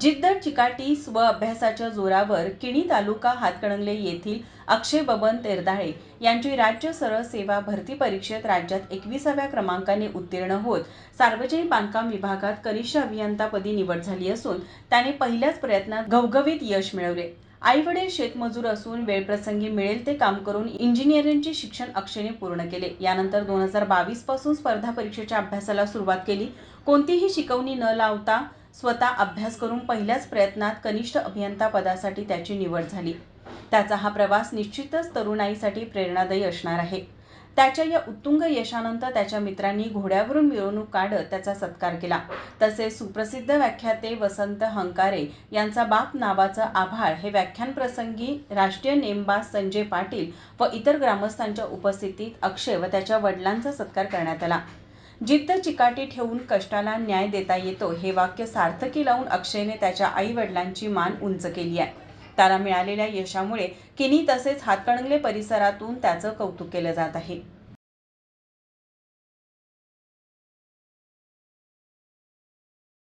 जिद्द चिकाटी स्व अभ्यासाच्या जोरावर किणी तालुका हातकणंगले येथील अक्षय बबन तेरदाळे यांची राज्य सरळ सेवा भरती परीक्षेत राज्यात एकविसाव्या क्रमांकाने उत्तीर्ण होत सार्वजनिक बांधकाम विभागात कनिष्ठ अभियंतापदी निवड झाली असून त्याने पहिल्याच प्रयत्नात घवघवीत यश मिळवले. आई वडील शेतमजूर असून वेळप्रसंगी मिळेल ते काम करून इंजिनिअरिंगचे शिक्षण अक्षयने पूर्ण केले. यानंतर दोन हजार बावीसपासून स्पर्धा परीक्षेच्या अभ्यासाला सुरुवात केली. कोणतीही शिकवणी न लावता स्वतः अभ्यास करून पहिल्याच प्रयत्नात कनिष्ठ अभियंता पदासाठी त्याची निवड झाली. त्याचा हा प्रवास निश्चितच तरुणाईसाठी प्रेरणादायी असणार आहे. त्याच्या या उत्तुंग यशानंतर त्याच्या मित्रांनी घोड्यावरून मिरवणूक काढत त्याचा सत्कार केला. तसेच सुप्रसिद्ध व्याख्याते वसंत हंकारे यांचा बाप नावाचं आभाळ हे व्याख्यानप्रसंगी राष्ट्रीय नेमबाज संजय पाटील व इतर ग्रामस्थांच्या उपस्थितीत अक्षय व त्याच्या वडिलांचा सत्कार करण्यात आला. जिद्द चिकाटी ठेवून कष्टाला न्याय देता येतो हे वाक्य सार्थकी लावून अक्षयने त्याच्या आई वडिलांची मान उंच केली आहे. त्याला मिळालेल्या यशामुळे किनी तसेच हातकणंगले परिसरातून त्याचं कौतुक केलं जात आहे.